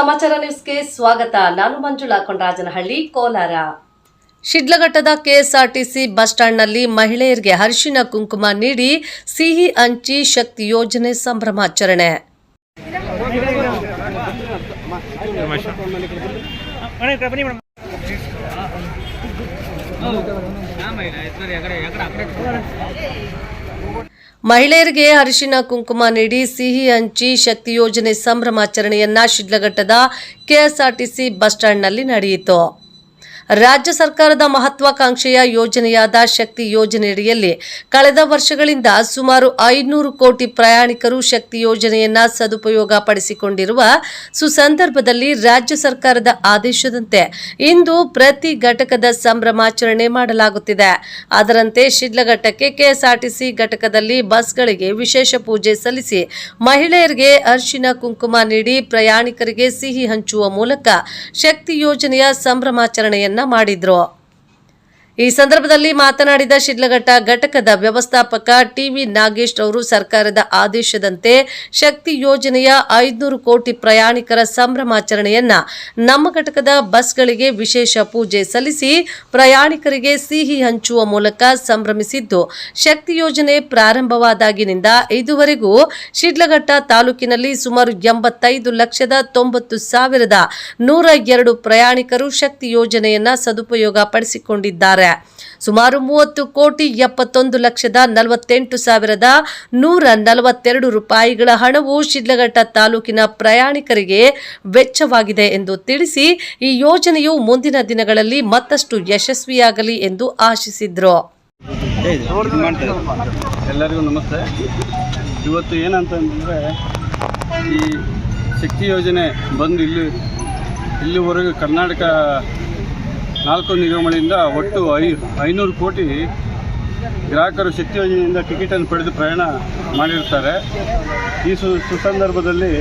ಸಮಾಚಾರ ನ್ಯೂಸ್ಗೆ ಸ್ವಾಗತ ನಾನು ಮಂಜುಳಾ ಕೊಂಡರಾಜನಹಳ್ಳಿ ಕೋಲಾರ ಶಿಡ್ಲಘಟ್ಟದ ಕೆಎಸ್ಆರ್ಟಿಸಿ ಬಸ್ ಸ್ಟ್ಯಾಂಡ್ನಲ್ಲಿ ಮಹಿಳೆಯರಿಗೆ ಅರಿಶಿನ ಕುಂಕುಮ ನೀಡಿ ಸಿಹಿ ಅಂಚಿ ಶಕ್ತಿ ಯೋಜನೆ ಸಂಭ್ರಮಾಚರಣೆ ಮಹಿಳೆಯರಿಗೆ ಅರಿಶಿನ ಕುಂಕುಮ ನೀಡಿ ಸಿಹಿ ಹಂಚಿ ಶಕ್ತಿ ಯೋಜನೆ ಸಂಭ್ರಮಾಚರಣೆಯನ್ನ ಶಿಡ್ಲಘಟ್ಟದ ಕೆಎಸ್ಆರ್ಟಿಸಿ ಬಸ್ ಸ್ಟ್ಯಾಂಡ್ನಲ್ಲಿ ನಡೆಯಿತು. ರಾಜ್ಯ ಸರ್ಕಾರದ ಮಹತ್ವಾಕಾಂಕ್ಷೆಯ ಯೋಜನೆಯಾದ ಶಕ್ತಿ ಯೋಜನೆಯಡಿಯಲ್ಲಿ ಕಳೆದ ವರ್ಷಗಳಿಂದ ಸುಮಾರು ಐನೂರು ಕೋಟಿ ಪ್ರಯಾಣಿಕರು ಶಕ್ತಿ ಯೋಜನೆಯನ್ನ ಸದುಪಯೋಗ ಪಡಿಸಿಕೊಂಡಿರುವ ಸುಸಂದರ್ಭದಲ್ಲಿ ರಾಜ್ಯ ಸರ್ಕಾರದ ಆದೇಶದಂತೆ ಇಂದು ಪ್ರತಿ ಘಟಕದ ಸಂಭ್ರಮಾಚರಣೆ ಮಾಡಲಾಗುತ್ತಿದೆ. ಅದರಂತೆ ಶಿಡ್ಲಘಟ್ಟಕ್ಕೆ ಕೆಎಸ್ಆರ್ಟಿಸಿ ಘಟಕದಲ್ಲಿ ಬಸ್ಗಳಿಗೆ ವಿಶೇಷ ಪೂಜೆ ಸಲ್ಲಿಸಿ ಮಹಿಳೆಯರಿಗೆ ಅರಿಶಿನ ಕುಂಕುಮ ನೀಡಿ ಪ್ರಯಾಣಿಕರಿಗೆ ಸಿಹಿ ಹಂಚುವ ಮೂಲಕ ಶಕ್ತಿ ಯೋಜನೆಯ ಸಂಭ್ರಮಾಚರಣೆಯನ್ನ ಮಾಡಿದ್ರು. ಈ ಸಂದರ್ಭದಲ್ಲಿ ಮಾತನಾಡಿದ ಶಿಡ್ಲಘಟ್ಟ, ಘಟಕದ ವ್ಯವಸ್ಥಾಪಕ ಟಿವಿ ನಾಗೇಶ್ ಅವರು ಸರ್ಕಾರದ ಆದೇಶದಂತೆ ಶಕ್ತಿ ಯೋಜನೆಯ ಐದುನೂರು ಕೋಟಿ ಪ್ರಯಾಣಿಕರ ಸಂಭ್ರಮಾಚರಣೆಯನ್ನ ನಮ್ಮ ಘಟಕದ ಬಸ್ಗಳಿಗೆ ವಿಶೇಷ ಪೂಜೆ ಸಲ್ಲಿಸಿ ಪ್ರಯಾಣಿಕರಿಗೆ ಸಿಹಿ ಹಂಚುವ ಮೂಲಕ ಸಂಭ್ರಮಿಸಿದ್ದು, ಶಕ್ತಿ ಯೋಜನೆ ಪ್ರಾರಂಭವಾದಾಗಿನಿಂದ ಇದುವರೆಗೂ ಶಿಡ್ಲಘಟ್ಟ ತಾಲೂಕಿನಲ್ಲಿ ಸುಮಾರು ಎಂಬತ್ತೈದು ಲಕ್ಷದ ತೊಂಬತ್ತು ಸಾವಿರದ ನೂರ ಎರಡು ಪ್ರಯಾಣಿಕರು ಶಕ್ತಿ ಯೋಜನೆಯನ್ನ ಸದುಪಯೋಗ ಪಡಿಸಿಕೊಂಡಿದ್ದಾರೆ ಸುಮಾರು ಮೂವತ್ತು ಕೋಟಿ ಎಪ್ಪತ್ತೊಂದು ಲಕ್ಷದ ನಲವತ್ತೆಂಟು ಸಾವಿರದ ನೂರ ನಲವತ್ತೆರಡು ರೂಪಾಯಿಗಳ ಹಣವು ಶಿಡ್ಲಘಟ್ಟ ತಾಲೂಕಿನ ಪ್ರಯಾಣಿಕರಿಗೆ ವೆಚ್ಚವಾಗಿದೆ ಎಂದು ತಿಳಿಸಿ ಈ ಯೋಜನೆಯು ಮುಂದಿನ ದಿನಗಳಲ್ಲಿ ಮತ್ತಷ್ಟು ಯಶಸ್ವಿಯಾಗಲಿ ಎಂದು ಆಶಿಸಿದ್ರು. ಎಲ್ಲರಿಗೂ ನಮಸ್ತೆ. ಇವತ್ತು ಏನಂತಂದರೆ ಈ ಶಕ್ತಿ ಯೋಜನೆ ಬಂದು ಇಲ್ಲಿ ಇಲ್ಲಿವರೆಗೂ ಕರ್ನಾಟಕ ನಾಲ್ಕು ನಿಗಮಗಳಿಂದ ಒಟ್ಟು ಐ, ಐನೂರು ಕೋಟಿ ಗ್ರಾಹಕರು ಶಕ್ತಿ ಯೋಜನೆಯಿಂದ ಟಿಕೆಟನ್ನು ಪಡೆದು ಪ್ರಯಾಣ ಮಾಡಿರ್ತಾರೆ. ಈ ಸು, ಸುಸಂದರ್ಭದಲ್ಲಿ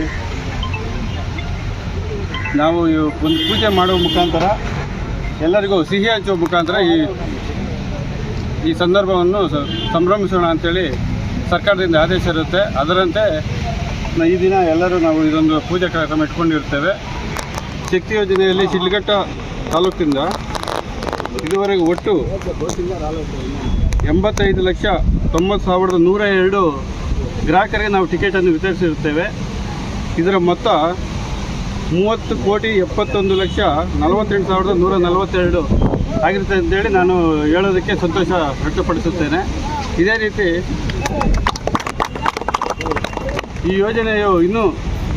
ನಾವು ಒಂದು ಪೂಜೆ ಮಾಡುವ ಮುಖಾಂತರ ಎಲ್ಲರಿಗೂ ಸಿಹಿ ಹಂಚುವ ಮುಖಾಂತರ ಈ ಈ ಸಂದರ್ಭವನ್ನು ಸಂಭ್ರಮಿಸೋಣ ಅಂಥೇಳಿ ಸರ್ಕಾರದಿಂದ ಆದೇಶ ಇರುತ್ತೆ. ಅದರಂತೆ ಈ ದಿನ ಎಲ್ಲರೂ ನಾವು ಇದೊಂದು ಪೂಜಾ ಕಾರ್ಯಕ್ರಮ ಇಟ್ಕೊಂಡಿರ್ತೇವೆ. ಶಕ್ತಿ ಯೋಜನೆಯಲ್ಲಿ ಶಿಡ್ಲಘಟ್ಟ ತಾಲೂಕಿಂದ ಇದುವರೆಗೆ ಒಟ್ಟು ಎಂಬತ್ತೈದು ಲಕ್ಷ ತೊಂಬತ್ತು ಸಾವಿರದ ನೂರ ಎರಡು ಗ್ರಾಹಕರಿಗೆ ನಾವು ಟಿಕೆಟನ್ನು ವಿತರಿಸಿರುತ್ತೇವೆ. ಇದರ ಮೊತ್ತ ಮೂವತ್ತು ಕೋಟಿ ಎಪ್ಪತ್ತೊಂದು ಲಕ್ಷ ನಲವತ್ತೆಂಟು ಸಾವಿರದ ನೂರ ನಲವತ್ತೆರಡು ಆಗಿರುತ್ತೆ ಅಂತೇಳಿ ನಾನು ಹೇಳೋದಕ್ಕೆ ಸಂತೋಷ ವ್ಯಕ್ತಪಡಿಸುತ್ತೇನೆ. ಇದೇ ರೀತಿ ಈ ಯೋಜನೆಯು ಇನ್ನೂ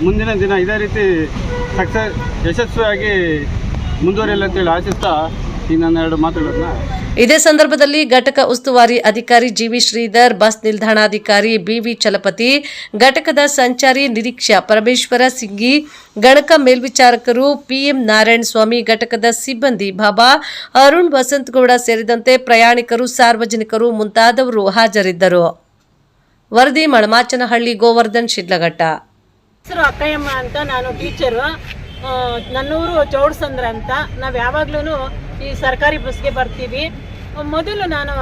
ಮುಂದಿನ ದಿನ ಇದೇ ರೀತಿ ಸಕ್ಸಸ್ ಯಶಸ್ವಿಯಾಗಿ ಅಂತೇಳಿ ಆಶಿಸ್ತಾ ಈ ನನ್ನ ಎರಡು ಮಾತುಗಳನ್ನ. ಇದೇ ಸಂದರ್ಭದಲ್ಲಿ ಘಟಕ ಉಸ್ತುವಾರಿ ಅಧಿಕಾರಿ ಜಿವಿ ಶ್ರೀಧರ್ ಬಸ್ ನಿಲ್ದಾಣಾಧಿಕಾರಿ ಬಿವಿ ಚಲಪತಿ ಘಟಕದ ಸಂಚಾರಿ ನಿರೀಕ್ಷಾ ಪರಮೇಶ್ವರ ಸಿಂಗಿ ಗಣಕ ಮೇಲ್ವಿಚಾರಕರು ಪಿಎಂ ನಾರಾಯಣ ಸ್ವಾಮಿ ಘಟಕದ ಸಿಬ್ಬಂದಿ ಬಾಬಾ ಅರುಣ್ ವಸಂತಗೌಡ ಸೇರಿದಂತೆ ಪ್ರಯಾಣಿಕರು ಸಾರ್ವಜನಿಕರು ಮುಂತಾದವರು ಹಾಜರಿದ್ದರು. ವರದಿ ಮಳಮಾಚನಹಳ್ಳಿ ಗೋವರ್ಧನ್ ಶಿಡ್ಲಘಟ್ಟ. ಹೆಸರು ಅಕ್ಕಯ್ಯಮ್ಮ ಅಂತ ನಾನು ಟೀಚರು. ನನ್ನೂರು ಚೌಡ್ಸಂದ್ರ ಅಂತ. ನಾವು ಯಾವಾಗ್ಲೂ ಈ ಸರ್ಕಾರಿ ಬಸ್ಗೆ ಬರ್ತೀವಿ. ಮೊದಲು ನಾನು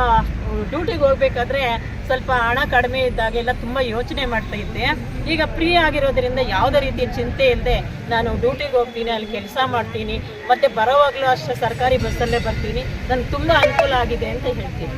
ಡ್ಯೂಟಿಗೆ ಹೋಗ್ಬೇಕಾದ್ರೆ ಸ್ವಲ್ಪ ಹಣ ಕಡಿಮೆ ಇದ್ದಾಗೆಲ್ಲ ತುಂಬ ಯೋಚನೆ ಮಾಡ್ತಾ ಇದ್ದೆ. ಈಗ ಫ್ರೀ ಆಗಿರೋದ್ರಿಂದ ಯಾವುದೇ ರೀತಿಯ ಚಿಂತೆ ಇಲ್ಲದೆ ನಾನು ಡ್ಯೂಟಿಗೆ ಹೋಗ್ತೀನಿ, ಅಲ್ಲಿ ಕೆಲಸ ಮಾಡ್ತೀನಿ, ಮತ್ತು ಬರೋವಾಗಲೂ ಅಷ್ಟೇ ಸರ್ಕಾರಿ ಬಸ್ಸಲ್ಲೇ ಬರ್ತೀನಿ. ನನಗೆ ತುಂಬ ಅನುಕೂಲ ಆಗಿದೆ ಅಂತ ಹೇಳ್ತೀನಿ.